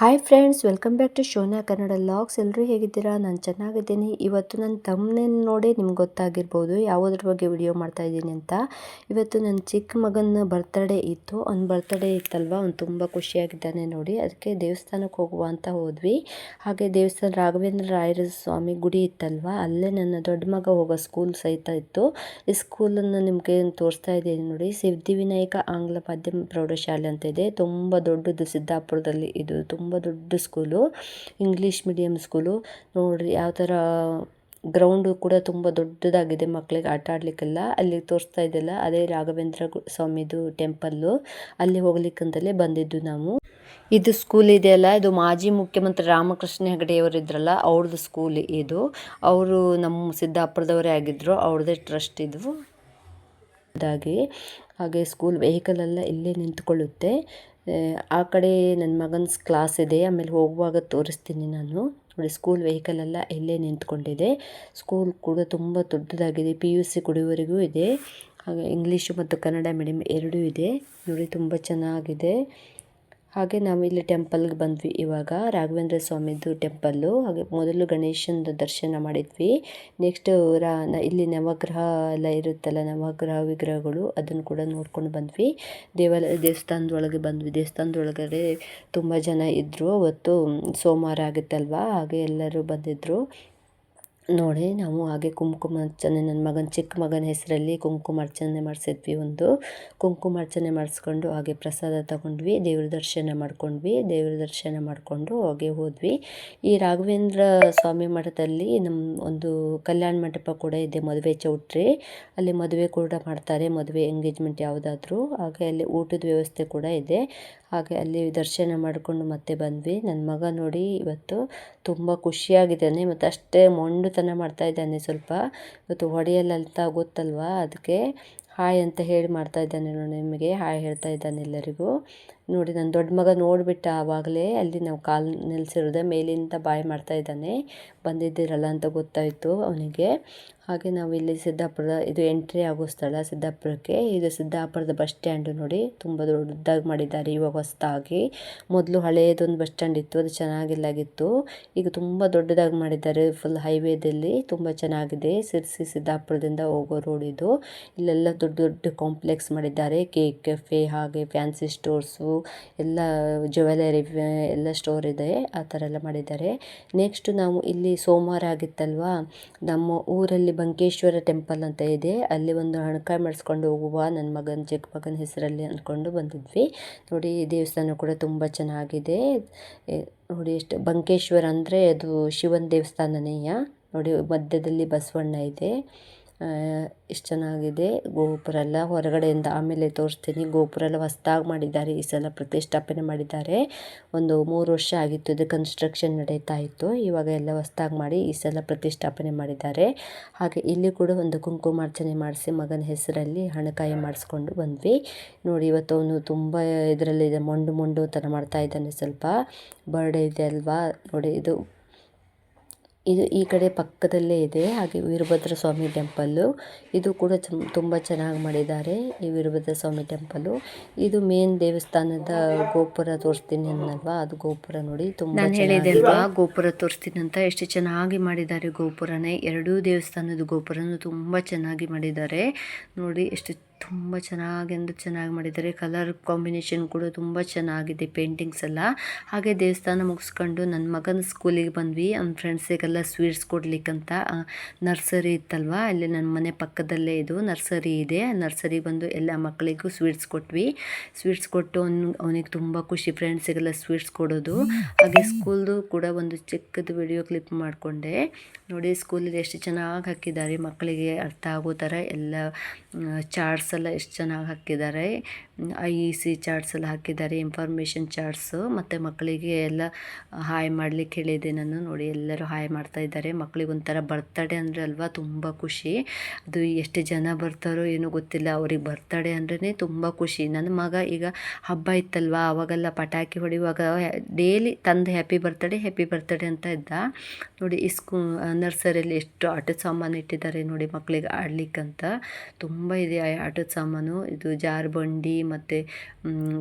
Hi friends welcome back to Shona Kannada logs ಎಲ್ಲರೂ ಹೇಗಿದ್ದೀರಾ? ನಾನು ಚೆನ್ನಾಗಿದ್ದೀನಿ. ಇವತ್ತು ನನ್ನ ತಮ್ಮನೇನು ನೋಡಿ ನಿಮ್ಗೆ ಗೊತ್ತಾಗಿರ್ಬೋದು ಯಾವುದ್ರ ಬಗ್ಗೆ ವಿಡಿಯೋ ಮಾಡ್ತಾ ಇದ್ದೀನಿ ಅಂತ. ಇವತ್ತು ನನ್ನ ಚಿಕ್ಕ ಮಗನ ಬರ್ತ್ಡೇ ಇತ್ತು. ಅವ್ನ ಬರ್ತ್ಡೇ ಇತ್ತಲ್ವ? ಅವ್ನು ತುಂಬ ಖುಷಿಯಾಗಿದ್ದಾನೆ ನೋಡಿ. ಅದಕ್ಕೆ ದೇವಸ್ಥಾನಕ್ಕೆ ಹೋಗುವ ಅಂತ ಹೋದ್ವಿ. ಹಾಗೆ ದೇವಸ್ಥಾನ ರಾಘವೇಂದ್ರ ರಾಯರ ಸ್ವಾಮಿ ಗುಡಿ ಇತ್ತಲ್ವ? ಅಲ್ಲೇ ನನ್ನ ದೊಡ್ಡ ಮಗ ಹೋಗೋ ಸ್ಕೂಲ್ ಸಹಿತ ಇತ್ತು. ಈ ಸ್ಕೂಲನ್ನು ನಿಮಗೆ ತೋರಿಸ್ತಾ ಇದ್ದೀನಿ ನೋಡಿ. ಸಿದ್ಧಿವಿನಾಯಕ ಆಂಗ್ಲ ಮಾಧ್ಯಮ ಪ್ರೌಢಶಾಲೆ ಅಂತ ಇದೆ. ತುಂಬ ದೊಡ್ಡದು ಸಿದ್ದಾಪುರದಲ್ಲಿ ಇದು. ತುಂಬ ತುಂಬ ದೊಡ್ಡ ಸ್ಕೂಲು ಇಂಗ್ಲೀಷ್ ಮೀಡಿಯಮ್ ಸ್ಕೂಲು. ನೋಡಿರಿ, ಯಾವ ಥರ ಗ್ರೌಂಡು ಕೂಡ ತುಂಬ ದೊಡ್ಡದಾಗಿದೆ ಮಕ್ಕಳಿಗೆ ಆಟ ಆಡಲಿಕ್ಕೆಲ್ಲ. ಅಲ್ಲಿ ತೋರಿಸ್ತಾ ಇದೆಯಲ್ಲ ಅದೇ ರಾಘವೇಂದ್ರ ಸ್ವಾಮಿದು ಟೆಂಪಲ್ಲು ಅಲ್ಲಿ ಹೋಗ್ಲಿಕ್ಕಂತಲೇ ಬಂದಿದ್ದು ನಾವು. ಇದು ಸ್ಕೂಲ್ ಇದೆಯಲ್ಲ, ಇದು ಮಾಜಿ ಮುಖ್ಯಮಂತ್ರಿ ರಾಮಕೃಷ್ಣ ಹೆಗಡೆಯವರು ಇದ್ರಲ್ಲ ಅವ್ರದ್ದು ಸ್ಕೂಲ್ ಇದು. ಅವರು ನಮ್ಮ ಸಿದ್ದಾಪುರದವರೇ ಆಗಿದ್ದರು ಅವ್ರದ್ದೇ ಟ್ರಸ್ಟ್ ಇದು. ಹಾಗೆ ಸ್ಕೂಲ್ ವೆಹಿಕಲ್ ಎಲ್ಲ ಇಲ್ಲೇ ನಿಂತ್ಕೊಳ್ಳುತ್ತೆ. ಆ ಕಡೆ ನನ್ನ ಮಗನ ಕ್ಲಾಸ್ ಇದೆ, ಆಮೇಲೆ ಹೋಗುವಾಗ ತೋರಿಸ್ತೀನಿ ನಾನು. ನೋಡಿ ಸ್ಕೂಲ್ ವೆಹಿಕಲ್ ಎಲ್ಲ ಇಲ್ಲೇ ನಿಂತ್ಕೊಂಡಿದೆ. ಸ್ಕೂಲ್ ಕೂಡ ತುಂಬ ದೊಡ್ಡದಾಗಿದೆ ಪಿ ಯು ಸಿ ಕುಡಿಯುವವರೆಗೂ ಇದೆ. ಹಾಗೆ ಇಂಗ್ಲೀಷು ಮತ್ತು ಕನ್ನಡ ಮೀಡಿಯಮ್ ಎರಡೂ ಇದೆ. ನೋಡಿ, ತುಂಬ ಚೆನ್ನಾಗಿದೆ. ಹಾಗೆ ನಾವು ಇಲ್ಲಿ ಟೆಂಪಲ್ಗೆ ಬಂದ್ವಿ. ಇವಾಗ ರಾಘವೇಂದ್ರ ಸ್ವಾಮಿದು ಟೆಂಪಲ್ಲು. ಹಾಗೆ ಮೊದಲು ಗಣೇಶನ ದರ್ಶನ ಮಾಡಿದ್ವಿ. ನೆಕ್ಸ್ಟ್ ರಾ ಇಲ್ಲಿ ನವಗ್ರಹ ಎಲ್ಲ ಇರುತ್ತಲ್ಲ, ನವಗ್ರಹ ವಿಗ್ರಹಗಳು, ಅದನ್ನು ಕೂಡ ನೋಡ್ಕೊಂಡು ಬಂದ್ವಿ. ದೇವಾಲಯ, ದೇವಸ್ಥಾನದೊಳಗೆ ಬಂದ್ವಿ. ದೇವಸ್ಥಾನದೊಳಗಡೆ ತುಂಬ ಜನ ಇದ್ದರು ಅವತ್ತು ಸೋಮವಾರ ಆಗುತ್ತಲ್ವಾ? ಹಾಗೆ ಎಲ್ಲರೂ ಬಂದಿದ್ದರು ನೋಡಿ, ನಾವು ಹಾಗೆ ಕುಂಕುಮ ಅರ್ಚನೆ ನನ್ನ ಮಗನ ಚಿಕ್ಕ ಮಗನ ಹೆಸರಲ್ಲಿ ಕುಂಕುಮಾರ್ಚನೆ ಮಾಡಿಸಿದ್ವಿ ಒಂದು. ಕುಂಕುಮಾರ್ಚನೆ ಮಾಡಿಸ್ಕೊಂಡು ಹಾಗೆ ಪ್ರಸಾದ ತಗೊಂಡ್ವಿ, ದೇವ್ರ ದರ್ಶನ ಮಾಡ್ಕೊಂಡ್ವಿ, ದೇವ್ರ ದರ್ಶನ ಮಾಡಿಕೊಂಡು ಹಾಗೆ ಹೋದ್ವಿ. ಈ ರಾಘವೇಂದ್ರ ಸ್ವಾಮಿ ಮಠದಲ್ಲಿ ನಮ್ಮ ಒಂದು ಕಲ್ಯಾಣ ಮಂಟಪ ಕೂಡ ಇದೆ ಮದುವೆ ಚೌಟ್ರಿ. ಅಲ್ಲಿ ಮದುವೆ ಕೂಡ ಮಾಡ್ತಾರೆ, ಮದುವೆ ಎಂಗೇಜ್ಮೆಂಟ್ ಯಾವುದಾದ್ರೂ. ಹಾಗೆ ಅಲ್ಲಿ ಊಟದ ವ್ಯವಸ್ಥೆ ಕೂಡ ಇದೆ. ಹಾಗೆ ಅಲ್ಲಿ ದರ್ಶನ ಮಾಡಿಕೊಂಡು ಮತ್ತೆ ಬಂದ್ವಿ. ನನ್ನ ಮಗ ನೋಡಿ ಇವತ್ತು ತುಂಬ ಖುಷಿಯಾಗಿದ್ದಾನೆ. ಮತ್ತು ಅಷ್ಟೇ ಮೊಂಡುತನ ಮಾಡ್ತಾ ಇದ್ದಾನೆ ಸ್ವಲ್ಪ. ಇವತ್ತು ಹೊಡೆಯಲ್ಲ ಗೊತ್ತಲ್ವಾ? ಅದಕ್ಕೆ ಹಾಯ್ ಅಂತ ಹೇಳಿ ಮಾಡ್ತಾ ಇದ್ದಾನೆ ನೋಡಿ ನಿಮಗೆ. ಹಾಯ್ ಹೇಳ್ತಾ ಇದ್ದಾನೆ ಎಲ್ಲರಿಗೂ. ನೋಡಿ ನನ್ನ ದೊಡ್ಡ ಮಗ ನೋಡಿಬಿಟ್ಟ ಆವಾಗಲೇ ಅಲ್ಲಿ ನಾವು ಕಾಲು ನಿಲ್ಸಿರೋದೆ ಮೇಲಿಂದ ಬಾಯ್ ಮಾಡ್ತಾ ಇದ್ದಾನೆ. ಬಂದಿದ್ದೀರಲ್ಲ ಅಂತ ಗೊತ್ತಾಯಿತು ಅವನಿಗೆ. ಹಾಗೆ ನಾವು ಇಲ್ಲಿ ಸಿದ್ದಾಪುರದ, ಇದು ಎಂಟ್ರಿ ಆಗೋ ಸ್ಥಳ ಸಿದ್ದಾಪುರಕ್ಕೆ. ಇದು ಸಿದ್ದಾಪುರದ ಬಸ್ ಸ್ಟ್ಯಾಂಡು ನೋಡಿ, ತುಂಬ ದೊಡ್ಡದಾಗಿ ಮಾಡಿದ್ದಾರೆ ಇವಾಗ ಹೊಸದಾಗಿ. ಮೊದಲು ಹಳೆಯದೊಂದು ಬಸ್ ಸ್ಟ್ಯಾಂಡ್ ಇತ್ತು, ಅದು ಚೆನ್ನಾಗಿಲ್ಲಾಗಿತ್ತು. ಈಗ ತುಂಬ ದೊಡ್ಡದಾಗಿ ಮಾಡಿದ್ದಾರೆ ಫುಲ್ ಹೈವೇದಲ್ಲಿ ತುಂಬ ಚೆನ್ನಾಗಿದೆ. ಸಿರ್ಸಿ ಸಿದ್ದಾಪುರದಿಂದ ಹೋಗೋ ರೋಡ್ ಇದು. ಇಲ್ಲೆಲ್ಲ ದೊಡ್ಡ ದೊಡ್ಡ ಕಾಂಪ್ಲೆಕ್ಸ್ ಮಾಡಿದ್ದಾರೆ. ಕೇಕ್ ಕೆಫೆ ಹಾಗೆ ಫ್ಯಾನ್ಸಿ ಸ್ಟೋರ್ಸು ಎಲ್ಲ ಜ್ಯುವೆಲರಿ ಎಲ್ಲ ಸ್ಟೋರ್ ಇದೆ, ಆ ಥರ ಎಲ್ಲ ಮಾಡಿದ್ದಾರೆ. ನೆಕ್ಸ್ಟ್ ನಾವು ಇಲ್ಲಿ ಸೋಮವಾರ ಆಗಿತ್ತಲ್ವಾ? ನಮ್ಮ ಊರಲ್ಲಿ ಬಂಕೇಶ್ವರ ಟೆಂಪಲ್ ಅಂತ ಇದೆ. ಅಲ್ಲಿ ಒಂದು ಹಣಕಾಯಿ ಮಾಡಿಸ್ಕೊಂಡು ಹೋಗುವ ನನ್ನ ಮಗನ, ಚಿಕ್ಕ ಮಗನ ಹೆಸರಲ್ಲಿ ಅಂದ್ಕೊಂಡು ಬಂದಿದ್ವಿ. ನೋಡಿ ದೇವಸ್ಥಾನ ಕೂಡ ತುಂಬ ಚೆನ್ನಾಗಿದೆ. ನೋಡಿ, ಎಷ್ಟು ಬಂಕೇಶ್ವರ ಅಂದರೆ ಅದು ಶಿವನ ದೇವಸ್ಥಾನನೇಯ? ನೋಡಿ, ಮಧ್ಯದಲ್ಲಿ ಬಸವಣ್ಣ ಇದೆ. ಎಷ್ಟು ಚೆನ್ನಾಗಿದೆ. ಗೋಪುರ ಎಲ್ಲ ಹೊರಗಡೆಯಿಂದ ಆಮೇಲೆ ತೋರಿಸ್ತೀನಿ. ಗೋಪುರ ಎಲ್ಲ ಹೊಸ್ದಾಗಿ ಮಾಡಿದ್ದಾರೆ. ಈ ಸಲ ಪ್ರತಿಷ್ಠಾಪನೆ ಮಾಡಿದ್ದಾರೆ. ಒಂದು ಮೂರು ವರ್ಷ ಆಗಿತ್ತು ಇದು ಕನ್ಸ್ಟ್ರಕ್ಷನ್ ನಡೀತಾ ಇತ್ತು. ಇವಾಗ ಎಲ್ಲ ಹೊಸ್ದಾಗಿ ಮಾಡಿ ಈ ಸಲ ಪ್ರತಿಷ್ಠಾಪನೆ ಮಾಡಿದ್ದಾರೆ. ಹಾಗೆ ಇಲ್ಲಿ ಕೂಡ ಒಂದು ಕುಂಕುಮಾರ್ಚನೆ ಮಾಡಿಸಿ ಮಗನ ಹೆಸರಲ್ಲಿ ಹಣಕಾಯಿ ಮಾಡಿಸ್ಕೊಂಡು ಬಂದ್ವಿ. ನೋಡಿ, ಇವತ್ತು ಅವನು ತುಂಬ ಇದರಲ್ಲಿ ಮೊಂಡು ಮೊಂಡು ಥರ ಮಾಡ್ತಾ ಇದ್ದಾನೆ ಸ್ವಲ್ಪ. ಬರ್ಡೇ ಇದೆ ಅಲ್ವಾ? ನೋಡಿ, ಇದು ಇದು ಈ ಕಡೆ ಪಕ್ಕದಲ್ಲೇ ಇದೆ ಹಾಗೆ ವೀರಭದ್ರ ಸ್ವಾಮಿ ಟೆಂಪಲ್ಲು. ಇದು ಕೂಡ ತುಂಬ ಚೆನ್ನಾಗಿ ಮಾಡಿದ್ದಾರೆ ಈ ವೀರಭದ್ರ ಸ್ವಾಮಿ ಟೆಂಪಲ್ಲು. ಇದು ಮೇನ್ ದೇವಸ್ಥಾನದ ಗೋಪುರ ತೋರಿಸ್ತೀನಿ ಅನ್ನಲ್ವಾ? ಅದು ಗೋಪುರ ನೋಡಿ ತುಂಬ ಚೆನ್ನಾಗಿದೆ ಅಲ್ವಾ ಗೋಪುರ ತೋರಿಸ್ತೀನಿ ಅಂತ ಎಷ್ಟು ಚೆನ್ನಾಗಿ ಮಾಡಿದ್ದಾರೆ ಗೋಪುರನೇ. ಎರಡೂ ದೇವಸ್ಥಾನದ ಗೋಪುರನೂ ತುಂಬ ಚೆನ್ನಾಗಿ ಮಾಡಿದ್ದಾರೆ. ನೋಡಿ ಎಷ್ಟು ತುಂಬ ಚೆನ್ನಾಗಿ ಚೆನ್ನಾಗಿ ಮಾಡಿದ್ದಾರೆ. ಕಲರ್ ಕಾಂಬಿನೇಷನ್ ಕೂಡ ತುಂಬ ಚೆನ್ನಾಗಿದೆ ಪೇಂಟಿಂಗ್ಸ್ ಎಲ್ಲ. ಹಾಗೆ ದೇವಸ್ಥಾನ ಮುಗಿಸ್ಕೊಂಡು ನನ್ನ ಮಗನ ಸ್ಕೂಲಿಗೆ ಬಂದ್ವಿ. ಅವ್ನ ಫ್ರೆಂಡ್ಸಿಗೆಲ್ಲ ಸ್ವೀಟ್ಸ್ ಕೊಡ್ಲಿಕ್ಕಂತ ನರ್ಸರಿ ಇತ್ತಲ್ವ? ಅಲ್ಲಿ ನನ್ನ ಮನೆ ಪಕ್ಕದಲ್ಲೇ ಇದು ನರ್ಸರಿ ಇದೆ. ನರ್ಸರಿ ಬಂದು ಎಲ್ಲ ಮಕ್ಕಳಿಗೂ ಸ್ವೀಟ್ಸ್ ಕೊಟ್ವಿ. ಸ್ವೀಟ್ಸ್ ಕೊಟ್ಟು ಅವ್ನು, ಅವನಿಗೆ ತುಂಬ ಖುಷಿ. ಫ್ರೆಂಡ್ಸಿಗೆಲ್ಲ ಸ್ವೀಟ್ಸ್ ಕೊಡೋದು. ಹಾಗೆ ಸ್ಕೂಲ್ದು ಕೂಡ ಒಂದು ಚಿಕ್ಕದು ವಿಡಿಯೋ ಕ್ಲಿಪ್ ಮಾಡಿಕೊಂಡೆ. ನೋಡಿ ಸ್ಕೂಲಲ್ಲಿ ಎಷ್ಟು ಚೆನ್ನಾಗಿ ಹಾಕಿದ್ದಾರೆ. ಮಕ್ಕಳಿಗೆ ಅರ್ಥ ಆಗೋ ಥರ ಎಲ್ಲ ಚಾರ್ಟ್ಸ್ ಎಲ್ಲ ಎಷ್ಟು ಚೆನ್ನಾಗಿ ಹಾಕಿದ್ದಾರೆ. ಐ ಇ ಸಿ ಚಾರ್ಟ್ಸ್ ಎಲ್ಲ ಹಾಕಿದ್ದಾರೆ ಇನ್ಫಾರ್ಮೇಷನ್ ಚಾರ್ಟ್ಸು. ಮತ್ತು ಮಕ್ಕಳಿಗೆ ಎಲ್ಲ ಹಾಯ್ ಮಾಡಲಿಕ್ಕೆ ಹೇಳಿದೆ ನಾನು. ನೋಡಿ, ಎಲ್ಲರೂ ಹಾಯ್ ಮಾಡ್ತಾ ಇದ್ದಾರೆ. ಮಕ್ಕಳಿಗೆ ಒಂಥರ ಬರ್ತಡೇ ಅಂದರೆ ಅಲ್ವಾ, ತುಂಬ ಖುಷಿ. ಅದು ಎಷ್ಟು ಜನ ಬರ್ತಾರೋ ಏನೂ ಗೊತ್ತಿಲ್ಲ. ಅವ್ರಿಗೆ ಬರ್ತಡೇ ಅಂದ್ರೇ ತುಂಬ ಖುಷಿ. ನನ್ನ ಮಗ ಈಗ ಹಬ್ಬ ಇತ್ತಲ್ವಾ, ಅವಾಗೆಲ್ಲ ಪಟಾಕಿ ಹೊಡೆಯುವಾಗ ಡೈಲಿ ತಂದು ಹ್ಯಾಪಿ ಬರ್ತಡೇ ಹ್ಯಾಪಿ ಬರ್ತಡೇ ಅಂತ ಇದ್ದ. ನೋಡಿ ಇಸ್ಕೂ ನರ್ಸರಿಯಲ್ಲಿ ಎಷ್ಟು ಆಟದ ಸಾಮಾನು ಇಟ್ಟಿದ್ದಾರೆ ನೋಡಿ ಮಕ್ಕಳಿಗೆ ಆಡ್ಲಿಕ್ಕಂತ. ತುಂಬ ಇದೆ ಆಟದ ಸಾಮಾನು, ಇದು ಜಾರುಬಂಡಿ ಮತ್ತು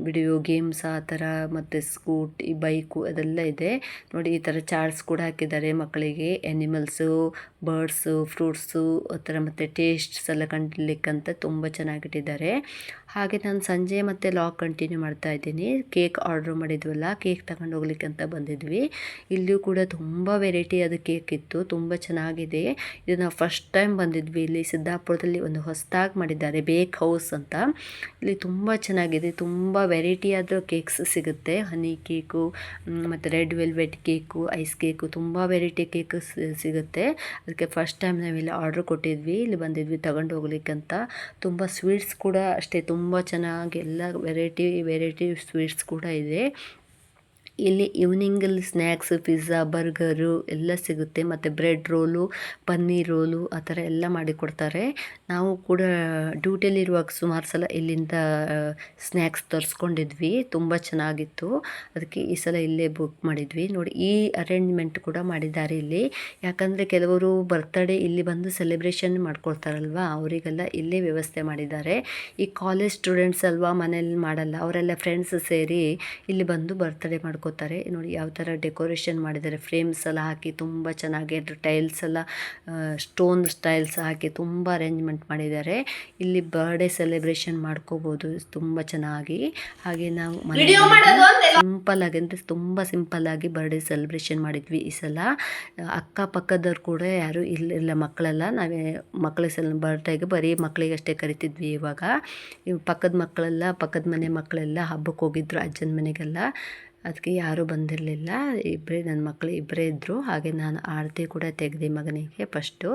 ವಿಡಿಯೋ ಗೇಮ್ಸ್ ಆ ಥರ ಮತ್ತು ಸ್ಕೂಟಿ, ಬೈಕು ಅದೆಲ್ಲ ಇದೆ. ನೋಡಿ ಈ ಥರ ಚಾರ್ಟ್ಸ್ ಕೂಡ ಹಾಕಿದ್ದಾರೆ ಮಕ್ಕಳಿಗೆ. ಎನಿಮಲ್ಸು, ಬರ್ಡ್ಸು, ಫ್ರೂಟ್ಸು, ಆ ಥರ ಮತ್ತು ಟೇಸ್ಟ್ಸ್ ಎಲ್ಲ ತುಂಬಾ ತುಂಬ ಚೆನ್ನಾಗಿಟ್ಟಿದ್ದಾರೆ ಹಾಗೆ ನಾನು ಸಂಜೆ ಮತ್ತೆ ಲಾಗ್ ಕಂಟಿನ್ಯೂ ಮಾಡ್ತಾ ಇದ್ದೀನಿ. ಕೇಕ್ ಆರ್ಡ್ರ್ ಮಾಡಿದ್ವಲ್ಲ, ಕೇಕ್ ತಗೊಂಡು ಹೋಗ್ಲಿಕ್ಕೆ ಅಂತ ಬಂದಿದ್ವಿ. ಇಲ್ಲಿಯೂ ಕೂಡ ತುಂಬ ವೆರೈಟಿ ಅದು ಕೇಕ್ ಇತ್ತು, ತುಂಬ ಚೆನ್ನಾಗಿದೆ. ಇದು ನಾವು ಫಸ್ಟ್ ಟೈಮ್ ಬಂದಿದ್ವಿ. ಇಲ್ಲಿ ಸಿದ್ದಾಪುರದಲ್ಲಿ ಒಂದು ಹೊಸದಾಗಿ ಮಾಡಿದ್ದಾರೆ, ಬೇಕ್ ಹೌಸ್ ಅಂತ. ಇಲ್ಲಿ ತುಂಬ ಚೆನ್ನಾಗಿದೆ, ತುಂಬ ಆದ ಕೇಕ್ಸ್ ಸಿಗುತ್ತೆ. ಹನಿ ಕೇಕು ಮತ್ತು red velvet cake, ice cake, ತುಂಬ ವೆರೈಟಿ ಕೇಕ್ ಸಿಗುತ್ತೆ. ಅದಕ್ಕೆ ಫಸ್ಟ್ ಟೈಮ್ ನಾವಿಲ್ಲಿ ಆರ್ಡ್ರ್ ಕೊಟ್ಟಿದ್ವಿ. ಇಲ್ಲಿ ಬಂದಿದ್ವಿ ತಗೊಂಡು ಹೋಗ್ಲಿಕ್ಕಂತ ತುಂಬ ಸ್ವೀಟ್ಸ್ ಕೂಡ ಅಷ್ಟೇ ಚೆನ್ನಾಗಿ ಎಲ್ಲ ವೆರೈಟಿ ವೆರೈಟಿ ಸ್ವೀಟ್ಸ್ ಕೂಡ ಇದೆ. ಇಲ್ಲಿ ಈವ್ನಿಂಗಲ್ಲಿ ಸ್ನ್ಯಾಕ್ಸ್ ಪಿಜ್ಜಾ ಬರ್ಗರು ಎಲ್ಲ ಸಿಗುತ್ತೆ. ಮತ್ತು ಬ್ರೆಡ್ ರೋಲು ಪನ್ನೀರ್ ರೋಲು ಆ ಥರ ಎಲ್ಲ ಮಾಡಿಕೊಡ್ತಾರೆ ನಾವು ಕೂಡ ಡ್ಯೂಟಿಯಲ್ಲಿರುವಾಗ ಸುಮಾರು ಸಲ ಇಲ್ಲಿಂದ ಸ್ನ್ಯಾಕ್ಸ್ ತರಿಸ್ಕೊಂಡಿದ್ವಿ. ತುಂಬ ಚೆನ್ನಾಗಿತ್ತು. ಅದಕ್ಕೆ ಈ ಸಲ ಇಲ್ಲೇ ಬುಕ್ ಮಾಡಿದ್ವಿ. ನೋಡಿ, ಈ ಅರೇಂಜ್ಮೆಂಟ್ ಕೂಡ ಮಾಡಿದ್ದಾರೆ ಇಲ್ಲಿ. ಯಾಕಂದರೆ ಕೆಲವರು ಬರ್ತ್ಡೇ ಇಲ್ಲಿ ಬಂದು ಸೆಲೆಬ್ರೇಷನ್ ಮಾಡ್ಕೊಳ್ತಾರಲ್ವ? ಅವರಿಗೆಲ್ಲ ಇಲ್ಲೇ ವ್ಯವಸ್ಥೆ ಮಾಡಿದ್ದಾರೆ. ಈ ಕಾಲೇಜ್ ಸ್ಟೂಡೆಂಟ್ಸ್ ಅಲ್ವಾ ಮನೇಲಿ ಮಾಡಲ್ಲ, ಅವರೆಲ್ಲ ಫ್ರೆಂಡ್ಸ್ ಸೇರಿ ಇಲ್ಲಿ ಬಂದು ಬರ್ತಡೇ ಮಾಡ್ಕೊ ಮಾಡ್ಕೋತಾರೆ. ನೋಡಿ ಯಾವ ಥರ ಡೆಕೋರೇಷನ್ ಮಾಡಿದ್ದಾರೆ. ಫ್ರೇಮ್ಸ್ ಎಲ್ಲ ಹಾಕಿ ತುಂಬ ಚೆನ್ನಾಗಿ ಟೈಲ್ಸ್ ಎಲ್ಲ ಸ್ಟೋನ್ ಸ್ಟೈಲ್ಸ್ ಹಾಕಿ ತುಂಬ ಅರೇಂಜ್ಮೆಂಟ್ ಮಾಡಿದ್ದಾರೆ. ಇಲ್ಲಿ ಬರ್ಡೇ ಸೆಲೆಬ್ರೇಷನ್ ಮಾಡ್ಕೋಬೋದು ತುಂಬ ಚೆನ್ನಾಗಿ. ಹಾಗೆ ನಾವು ಸಿಂಪಲ್ ಆಗಿ ಅಂದರೆ ತುಂಬ ಸಿಂಪಲ್ ಆಗಿ ಬರ್ಡೇ ಸೆಲೆಬ್ರೇಷನ್ ಮಾಡಿದ್ವಿ ಈ ಸಲ. ಅಕ್ಕಪಕ್ಕದವ್ರು ಕೂಡ ಯಾರು ಇಲ್ಲ ಮಕ್ಕಳೆಲ್ಲ. ನಾವೇ ಮಕ್ಕಳ ಸಲ ಬರ್ಡೇಗೆ ಬರೀ ಮಕ್ಕಳಿಗಷ್ಟೇ ಕರಿತಿದ್ವಿ ಇವಾಗ. ಪಕ್ಕದ ಮಕ್ಕಳೆಲ್ಲ ಪಕ್ಕದ ಮನೆ ಮಕ್ಕಳೆಲ್ಲ ಹಬ್ಬಕ್ಕೆ ಹೋಗಿದ್ರು ಅಜ್ಜನ ಮನೆಗೆಲ್ಲ. ಅದಕ್ಕೆ ಯಾರೂ ಬಂದಿರಲಿಲ್ಲ. ಇಬ್ಬರೇ ನನ್ನ ಮಕ್ಕಳು ಇಬ್ಬರೇ ಇದ್ದರು ಹಾಗೆ ನಾನು ಆರತಿ ಕೂಡ ತೆಗೆದೆ ಮಗನಿಗೆ. ಫಸ್ಟು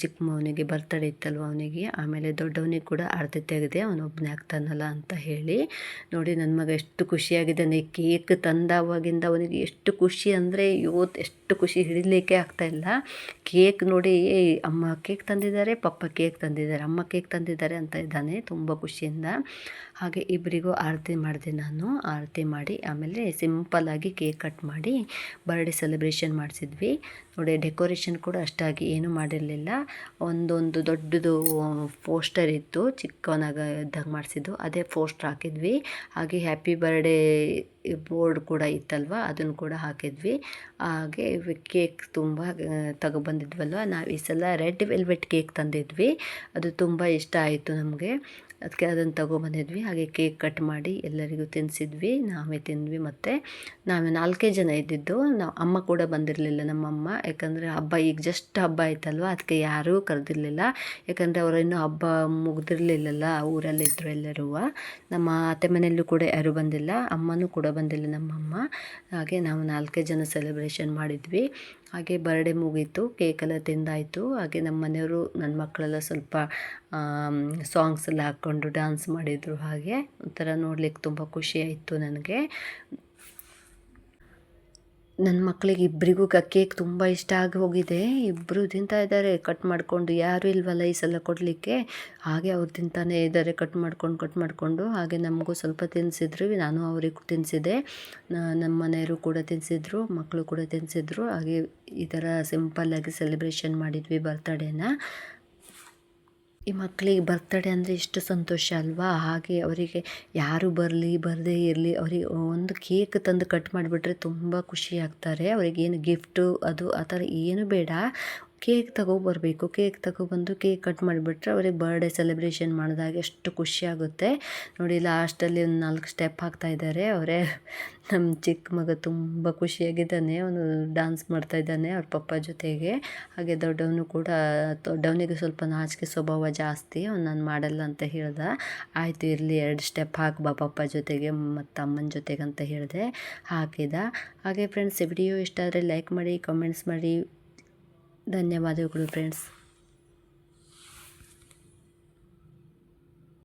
ಚಿಕ್ಕ ಮಗನಿಗೆ ಬರ್ತಡೇ ಇತ್ತಲ್ವ ಅವನಿಗೆ. ಆಮೇಲೆ ದೊಡ್ಡವನಿಗೆ ಕೂಡ ಆರತಿ ತೆಗೆದೆ ಅವನೊಬ್ಬನೇ ಆಗ್ತಾನಲ್ಲ ಅಂತ ಹೇಳಿ. ನೋಡಿ ನನ್ನ ಮಗ ಎಷ್ಟು ಖುಷಿಯಾಗಿದ್ದಾನೆ ಕೇಕ್ ತಂದವಾಗಿಂದ ಅವನಿಗೆ ಎಷ್ಟು ಖುಷಿ ಅಂದರೆ ಇವತ್ತು ಎಷ್ಟು ಖುಷಿ ಹಿಡಿಲಿಕ್ಕೆ ಆಗ್ತಾಯಿಲ್ಲ ಕೇಕ್ ನೋಡಿ ಅಮ್ಮ ಕೇಕ್ ತಂದಿದ್ದಾರೆ, ಪಪ್ಪ ಕೇಕ್ ತಂದಿದ್ದಾರೆ, ಅಮ್ಮ ಕೇಕ್ ತಂದಿದ್ದಾರೆ ಅಂತ ಇದ್ದಾನೆ. ತುಂಬ ಖುಷಿಯಿಂದ. ಹಾಗೆ ಇಬ್ಬರಿಗೂ ಆರತಿ ಮಾಡಿದೆ ನಾನು. ಆರತಿ ಮಾಡಿ ಆಮೇಲೆ ಸಿಂಪಲ್ಲಾಗಿ ಕೇಕ್ ಕಟ್ ಮಾಡಿ ಬರ್ಡೇ ಸೆಲೆಬ್ರೇಷನ್ ಮಾಡಿಸಿದ್ವಿ. ನೋಡಿ ಡೆಕೋರೇಷನ್ ಕೂಡ ಅಷ್ಟಾಗಿ ಏನೂ ಮಾಡಿರಲಿಲ್ಲ. ಒಂದೊಂದು ದೊಡ್ಡದು ಪೋಸ್ಟರ್ ಇತ್ತು ಚಿಕ್ಕವನಾಗ ಇದ್ದಾಗ ಮಾಡಿಸಿದ್ದು. ಅದೇ ಪೋಸ್ಟರ್ ಹಾಕಿದ್ವಿ. ಹಾಗೆ ಹ್ಯಾಪಿ ಬರ್ಡೇ ಬೋರ್ಡ್ ಕೂಡ ಇತ್ತಲ್ವ, ಅದನ್ನು ಕೂಡ ಹಾಕಿದ್ವಿ. ಹಾಗೆ ಕೇಕ್ ತುಂಬ ತಗೊಬಂದಿದ್ವಲ್ವ ನಾವು ಈ ಸಲ ರೆಡ್ ವೆಲ್ವೆಟ್ ಕೇಕ್ ತಂದಿದ್ವಿ. ಅದು ತುಂಬ ಇಷ್ಟ ಆಯಿತು ನಮಗೆ. ಅದಕ್ಕೆ ಅದನ್ನು ತಗೊಬಂದಿದ್ವಿ ಹಾಗೆ ಕೇಕ್ ಕಟ್ ಮಾಡಿ ಎಲ್ಲರಿಗೂ ತಿನ್ನಿಸಿದ್ವಿ ನಾವೇ ತಿಂದ್ವಿ ಮತ್ತು. ನಾವೇ ನಾಲ್ಕೇ ಜನ ಇದ್ದಿದ್ದು. ನಾವು, ಅಮ್ಮ ಕೂಡ ಬಂದಿರಲಿಲ್ಲ ನಮ್ಮಮ್ಮ. ಯಾಕಂದರೆ ಹಬ್ಬ ಈಗ ಜಸ್ಟ್ ಹಬ್ಬ ಆಯ್ತಲ್ವ? ಅದಕ್ಕೆ ಯಾರೂ ಕರೆದಿರಲಿಲ್ಲ. ಯಾಕಂದರೆ ಅವರಿನ್ನೂ ಹಬ್ಬ ಮುಗ್ದಿರಲಿಲ್ಲಲ್ಲ ಊರಲ್ಲಿದ್ದರು ಎಲ್ಲರೂ. ನಮ್ಮ ಅತ್ತೆ ಮನೆಯಲ್ಲೂ ಕೂಡ ಯಾರೂ ಬಂದಿಲ್ಲ. ಅಮ್ಮನೂ ಕೂಡ ಬಂದಿಲ್ಲ ನಮ್ಮಮ್ಮ. ಹಾಗೆ ನಾವು ನಾಲ್ಕೇ ಜನ ಸೆಲೆಬ್ರೇಷನ್ ಮಾಡಿದ್ವಿ. ಹಾಗೆ ಬರ್ಡೇ ಮುಗೀತು ಕೇಕೆಲ್ಲ ತಿಂದಾಯಿತು. ಹಾಗೆ ನಮ್ಮ ಮನೆಯವರು ನನ್ನ ಮಕ್ಕಳೆಲ್ಲ ಸ್ವಲ್ಪ ಸಾಂಗ್ಸ್ ಎಲ್ಲ ಹಾಕ್ಕೊಂಡು ಡ್ಯಾನ್ಸ್ ಮಾಡಿದರು ಹಾಗೆ. ಒಂಥರ ನೋಡ್ಲಿಕ್ಕೆ ತುಂಬ ಖುಷಿ ಆಯಿತು ನನಗೆ. ನನ್ನ ಮಕ್ಕಳಿಗೆ ಇಬ್ಬರಿಗೂ ಕೇಕ್ ತುಂಬ ಇಷ್ಟ ಆಗಿ ಹೋಗಿದೆ. ಇಬ್ಬರು ತಿಂತಾ ಇದ್ದಾರೆ ಕಟ್ ಮಾಡಿಕೊಂಡು. ಯಾರು ಇಲ್ವಲ್ಲ ಈ ಸಲ ಕೊಡಲಿಕ್ಕೆ. ಹಾಗೆ ಅವ್ರು ತಿಂತಾನೇ ಇದ್ದಾರೆ ಕಟ್ ಮಾಡ್ಕೊಂಡು, ಕಟ್ ಮಾಡಿಕೊಂಡು. ಹಾಗೆ ನಮಗೂ ಸ್ವಲ್ಪ ತಿನ್ನಿಸಿದ್ರು ನಾನು ಅವರಿಗೂ ತಿನ್ನಿಸಿದೆ ನಮ್ಮ ಮನೆಯವರು ಕೂಡ ತಿನ್ನಿಸಿದ್ರು ಮಕ್ಕಳು ಕೂಡ ತಿನ್ನಿಸಿದ್ರು ಹಾಗೆ ಈ ಥರ ಸಿಂಪಲ್ಲಾಗಿ ಸೆಲೆಬ್ರೇಷನ್ ಮಾಡಿದ್ವಿ ಬರ್ತಡೇನ. ಈ ಮಕ್ಕಳಿಗೆ ಬರ್ತಡೇ ಅಂದರೆ ಎಷ್ಟು ಸಂತೋಷ ಅಲ್ವಾ? ಹಾಗೆ ಅವರಿಗೆ ಯಾರು ಬರಲಿ, ಬರದೇ ಇರಲಿ, ಅವರಿಗೆ ಒಂದು ಕೇಕ್ ತಂದು ಕಟ್ ಮಾಡಿಬಿಟ್ರೆ ತುಂಬ ಖುಷಿ ಆಗ್ತಾರೆ. ಅವ್ರಿಗೇನು ಗಿಫ್ಟು ಅದು ಆ ಥರ ಏನು ಬೇಡ. ಕೇಕ್ ತಗೊಬರಬೇಕು. ಕೇಕ್ ತಗೊಬಂದು ಕೇಕ್ ಕಟ್ ಮಾಡಿಬಿಟ್ರೆ ಅವ್ರಿಗೆ ಬರ್ಡೇ ಸೆಲೆಬ್ರೇಷನ್ ಮಾಡಿದಾಗ ಎಷ್ಟು ಖುಷಿ ಆಗುತ್ತೆ. ನೋಡಿ ಲಾಸ್ಟಲ್ಲಿ ಒಂದು ನಾಲ್ಕು ಸ್ಟೆಪ್ ಹಾಕ್ತಾ ಇದ್ದಾರೆ. ಅವರೇ ನಮ್ಮ ಚಿಕ್ಕ ಮಗ ತುಂಬ ಖುಷಿಯಾಗಿದ್ದಾನೆ. ಅವನು ಡ್ಯಾನ್ಸ್ ಮಾಡ್ತಾ ಇದ್ದಾನೆ ಅವ್ರ ಪಪ್ಪ ಜೊತೆಗೆ. ಹಾಗೆ ದೊಡ್ಡವನು ಕೂಡ, ದೊಡ್ಡವನಿಗೆ ಸ್ವಲ್ಪ ನಾಚಿಕೆ ಸ್ವಭಾವ ಜಾಸ್ತಿ. ಅವ್ನು ನಾನು ಮಾಡಲ್ಲ ಅಂತ ಹೇಳ್ದ. ಆಯಿತು, ಇರಲಿ, ಎರಡು ಸ್ಟೆಪ್ ಹಾಕಿ, ಬಾ ಪಪ್ಪ ಜೊತೆಗೆ, ಮತ್ತು ಅಮ್ಮನ ಜೊತೆಗೆ ಅಂತ ಹೇಳಿದೆ, ಹಾಕಿದ. ಹಾಗೆ ಫ್ರೆಂಡ್ಸ್ ವಿಡಿಯೋ ಇಷ್ಟ ಆದರೆ ಲೈಕ್ ಮಾಡಿ ಕಮೆಂಟ್ಸ್ ಮಾಡಿ. ಧನ್ಯವಾದಗಳು ಫ್ರೆಂಡ್ಸ್